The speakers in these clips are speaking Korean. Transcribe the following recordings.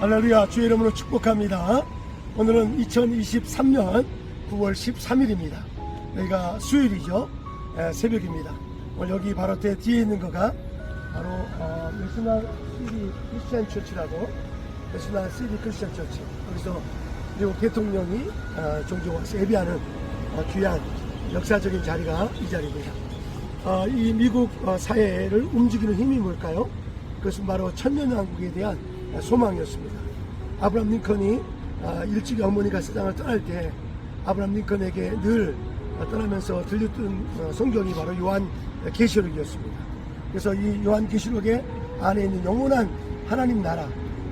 할렐루야 주의 이름으로 축복합니다. 오늘은 2023년 9월 13일입니다. 여기가 수요일이죠. 에, 새벽입니다. 오늘 여기 바로 제 뒤에 있는 거가 바로 어, 내셔널 시리 크리스천 처치라고 내셔널 시리 크리스천 처치 거기서 미국 대통령이 어, 종종 예배하는 어, 귀한 역사적인 자리가 이 자리입니다. 어, 이 미국 어, 사회를 움직이는 힘이 뭘까요? 그것은 바로 천년왕국에 대한 소망이었습니다. 아브람 링컨이 아, 일찍이 어머니가 세상을 떠날 때 아브람 링컨에게 늘 떠나면서 들렸던 어, 성경이 바로 요한 계시록이었습니다. 그래서 이 요한 계시록에 안에 있는 영원한 하나님 나라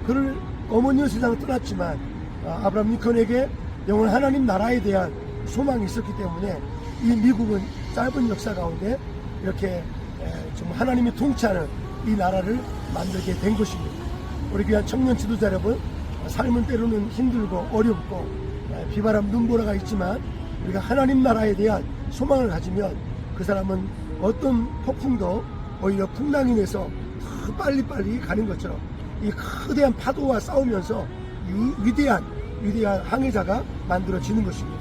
그를 어머니의 세상을 떠났지만 아, 아브람 링컨에게 영원한 하나님 나라에 대한 소망이 있었기 때문에 이 미국은 짧은 역사 가운데 이렇게 에, 좀 하나님이 통치하는 이 나라를 만들게 된 것입니다. 우리 귀한 청년 지도자 여러분, 삶은 때로는 힘들고 어렵고 에, 비바람 눈보라가 있지만 우리가 하나님 나라에 대한 소망을 가지면 그 사람은 어떤 폭풍도 오히려 풍랑이 내서 더 빨리빨리 가는 것처럼 이 거대한 파도와 싸우면서 유- 위대한 위대한 항해자가 만들어지는 것입니다.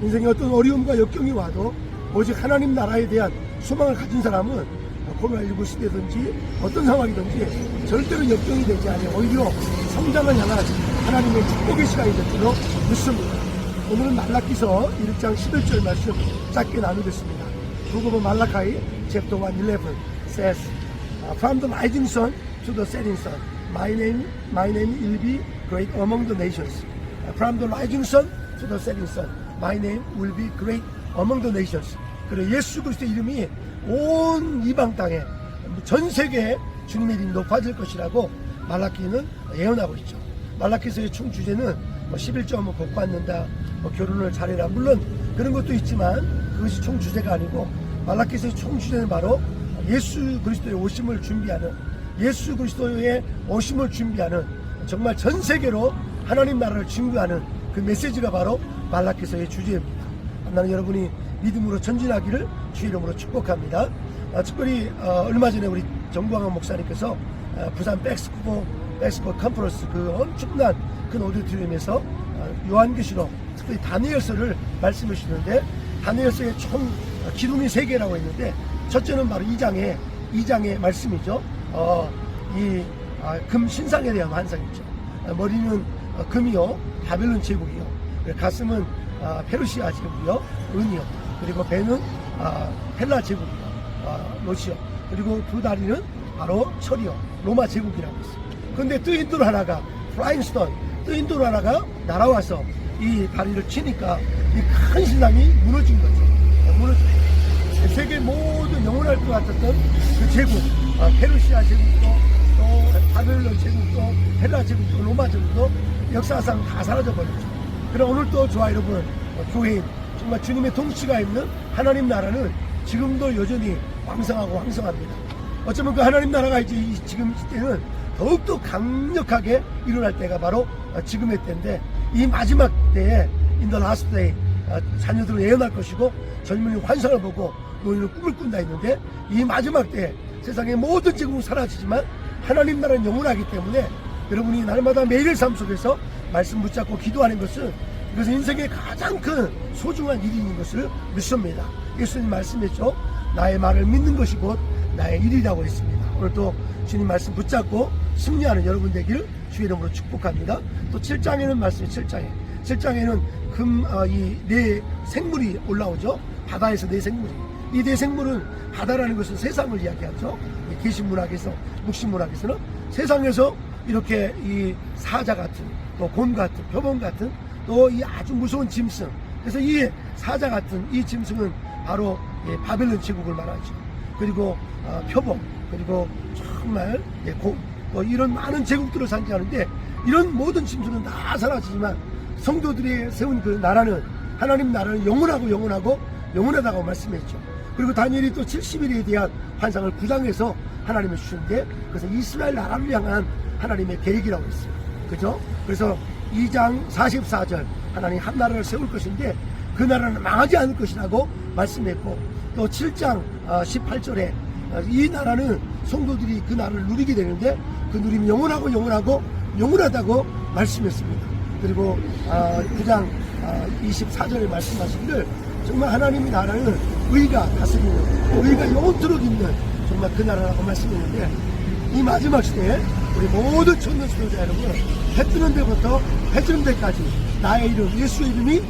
인생에 어떤 어려움과 역경이 와도 오직 하나님 나라에 대한 소망을 가진 사람은 코로나19 시대든지 어떤 상황이든지 절대로 역경이 되지 않아 오히려 성장을 향한 하나님의 축복의 시간이 될 줄로 믿습니다. 오늘은 말라기서 1장 11절 말씀 짧게 나누겠습니다. 누구보 말라카이 chapter 1 11 says uh, From the rising sun to the setting sun my name my name will be great among the nations. Uh, From the rising sun to the setting sun my name will be great among the nations. 그리고 예수 그리스도의 이름이 온 이방 땅에 전 세계에 주님의 이름이 높아질 것이라고 말라키는 예언하고 있죠. 말라키서의 총 주제는 뭐 11점 복 받는다, 뭐 결혼을 잘해라. 물론 그런 것도 있지만 그것이 총 주제가 아니고 말라키서의 총 주제는 바로 예수 그리스도의 오심을 준비하는 예수 그리스도의 오심을 준비하는 정말 전 세계로 하나님 나라를 증거하는 그 메시지가 바로 말라키서의 주제입니다. 나는 여러분이 믿음으로 전진하기를 주 이름으로 축복합니다. 아, 특별히 어, 얼마 전에 우리 정광환 목사님께서 아, 부산 백스코 백스코 컨퍼런스 그 엄청난 큰 오디토리움에서 아, 요한계시록 특별히 다니엘서를 말씀해 주시는데 다니엘서의 총 어, 기둥이 세 개라고 했는데 첫째는 바로 2장의 2장의 말씀이죠. 어, 이금 신상에 대한 환상이죠. 아, 머리는 어, 금이요 바벨론 제국이요 가슴은 아, 페르시아 제국이요 은이요 그리고 배는 아, 헬라 제국이요 아, 로시요 그리고 두 다리는 바로 철이요 로마 제국이라고 했어요 근데 또 인도로 하나가 프라인스턴. 또 인도로 하나가 날아와서 이 다리를 치니까 이 큰 신랑이 무너진 거죠. 무너진 거죠. 세계 모든 영원할 것 같았던 그 제국, 아, 페르시아 제국도 또 바벨론 제국도 헬라 제국도 로마 제국도 역사상 다 사라져 버렸죠. 그럼 오늘 또 저와 여러분. 어, 교회인 정말 주님의 통치가 있는 하나님 나라는 지금도 여전히 왕성하고 황성합니다. 어쩌면 그 하나님 나라가 이제 이- 지금 때는 더욱더 강력하게 일어날 때가 바로 어, 지금의 때인데 이 마지막 때에 in the last day 어, 자녀들은 예언할 것이고 젊은이 환상을 보고 노인은 꿈을 꾼다 했는데 이 마지막 때 세상의 모든 제국은 사라지지만 하나님 나라는 영원하기 때문에 여러분이 날마다 매일 삶 속에서 말씀 붙잡고 기도하는 것은 이것은 인생의 가장 큰 소중한 일이 있는 것을 믿습니다. 예수님 말씀했죠. 나의 말을 믿는 것이 곧 나의 일이라고 했습니다. 오늘도 주님 말씀 붙잡고 승리하는 여러분 되길 주의 이름으로 축복합니다. 또 7장에는 말씀이 7장에 7장에는 금, 어, 이, 네 생물이 올라오죠. 바다에서 네 생물이. 이 네 생물은 바다라는 것은 세상을 이야기하죠. 이 계신문학에서, 묵신문학에서는 세상에서 이렇게 이 사자 같은, 또 곰 같은, 표범 같은, 또 이 아주 무서운 짐승. 그래서 이 사자 같은 이 짐승은 바로 이 바벨론 제국을 말하죠. 그리고 어, 표범, 그리고 정말 예, 곰, 또 이런 많은 제국들을 상징하는데 이런 모든 짐승은 다 사라지지만 성도들이 세운 그 나라는 하나님 나라는 영원하고 영원하고 영원하다고 말씀했죠. 그리고 다니엘이 또 70일에 대한 환상을 구장해서 하나님이 주신데 그래서 이스라엘 나라를 향한 하나님의 계획이라고 했어요. 그죠? 그래서 2장 44절 하나님 한 나라를 세울 것인데 그 나라는 망하지 않을 것이라고 말씀했고 또 7장 18절에 이 나라는 성도들이 그 나라를 누리게 되는데 그 누림이 영원하고 영원하고 영원하다고 말씀했습니다. 그리고 아, 9장 24절에 말씀하시기를 정말 하나님의 나라는 의가 다스리는 의가 영원토록 있는 정말 그 나라라고 말씀했는데 이 마지막 시대에 우리 모든 천년 수도자 여러분 해 뜨는 데부터 해 지는 데까지 나의 이름 예수의 이름이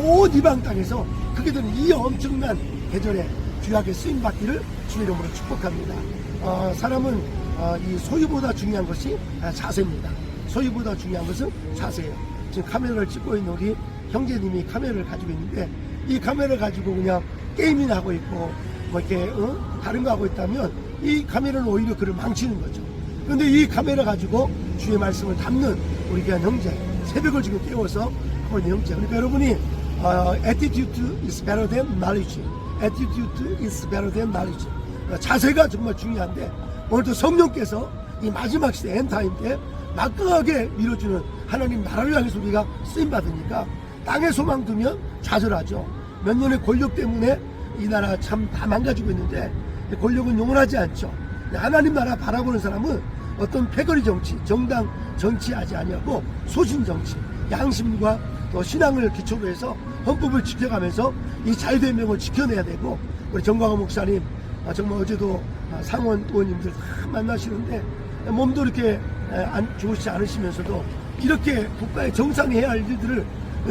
온 이방 땅에서 크게 되는 이 엄청난 계절에 귀하게 쓰임 받기를 주의 이름으로 축복합니다. 어, 사람은 어, 이 소유보다 중요한 것이 아, 자세입니다. 소유보다 중요한 것은 자세예요. 지금 카메라를 찍고 있는 우리 형제님이 카메라를 가지고 있는데 이 카메라 가지고 그냥 게임이나 하고 있고 뭐 이렇게 어? 다른 거 하고 있다면 이 카메라는 오히려 그를 망치는 거죠. 그런데 이 카메라 가지고 주의 말씀을 담는 우리 귀한 형제 새벽을 지금 깨워서 있는 형제. 그러니까 여러분이 어, attitude is better than knowledge. attitude is better than knowledge. 어, 자세가 정말 중요한데 오늘도 성령께서 이 마지막 시대 엔타임 때 막강하게 밀어주는 하나님 나라를 향해서 우리가 쓰임 받으니까 땅에 소망 두면 좌절하죠. 몇 년의 권력 때문에 이 나라 참 다 망가지고 있는데 권력은 영원하지 않죠. 하나님 나라 바라보는 사람은 어떤 패거리 정치, 정당 정치하지 아니하고 소신 정치, 양심과 또 신앙을 기초로 해서 헌법을 지켜가면서 이 자유된 명을 지켜내야 되고 우리 정광호 목사님 아, 정말 어제도 아, 상원 의원님들 다 만나시는데 몸도 이렇게 에, 안 좋으시지 않으시면서도 이렇게 국가의 정상이 해야 할 일들을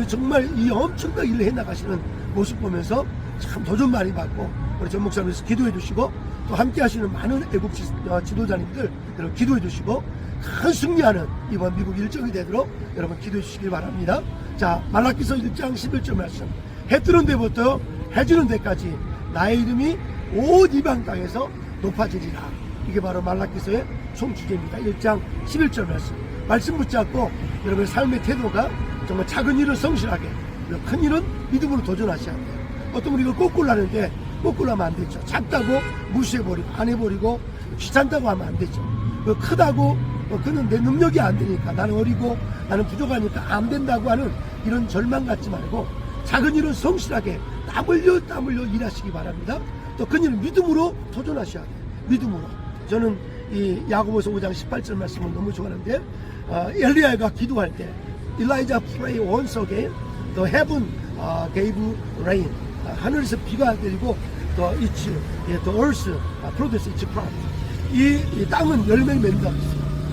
정말 이 엄청난 일을 해나가시는 모습 보면서 참 도전 많이 받고 우리 전 목사님께서 기도해 주시고 또 함께 하시는 많은 애국 지, 어, 지도자님들 여러분 기도해 주시고 큰 승리하는 이번 미국 일정이 되도록 여러분 기도해 주시길 바랍니다. 자 말라기서 1장 11절 말씀 해 뜨는 데부터 해 지는 데까지 나의 이름이 온 이방 땅에서 높아지리라. 이게 바로 말라기서의 총주제입니다. 1장 11절 말씀. 말씀 붙잡고 여러분의 삶의 태도가 정말 작은 일은 성실하게 큰 일은 믿음으로 도전하셔야 돼요. 어떤 우리가 거꾸로 하는데 거꾸로 하면 안 되죠. 작다고 무시해버리고 안 해버리고 귀찮다고 하면 안 되죠. 그 크다고 어, 그는 내 능력이 안 되니까 나는 어리고 나는 부족하니까 안 된다고 하는 이런 절망 갖지 말고 작은 일은 성실하게 땀 흘려 땀 흘려 일하시기 바랍니다. 또큰 일은 믿음으로 도전하셔야 돼요. 믿음으로. 저는 이 야고보서 5장 18절 말씀을 너무 좋아하는데 어, 엘리야가 기도할 때 Elijah pray once again uh, gave rain 아, 하늘에서 비가 내리고 또 each 예, the earth uh, produce its crop 이, 이 땅은 열매를 했어요.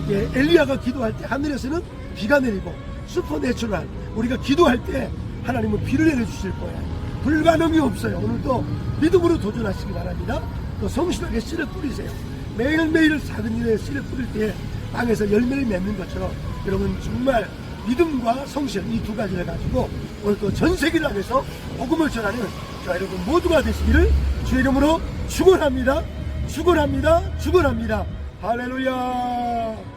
예, 엘리야가 기도할 때 하늘에서는 비가 내리고 슈퍼내추럴 우리가 기도할 때 하나님은 비를 내려주실 거예요. 불가능이 없어요. 오늘도 믿음으로 도전하시기 바랍니다. 또 성실하게 씨를 뿌리세요. 매일매일 작은 일에 씨를 뿌릴 때 땅에서 열매를 맺는 것처럼 여러분 정말 믿음과 성실 이 두 가지를 가지고 오늘 또 전 세계를 향해서 복음을 전하는 자 여러분 모두가 되시기를 주의 이름으로 축원합니다. 축원합니다. 축원합니다. 할렐루야.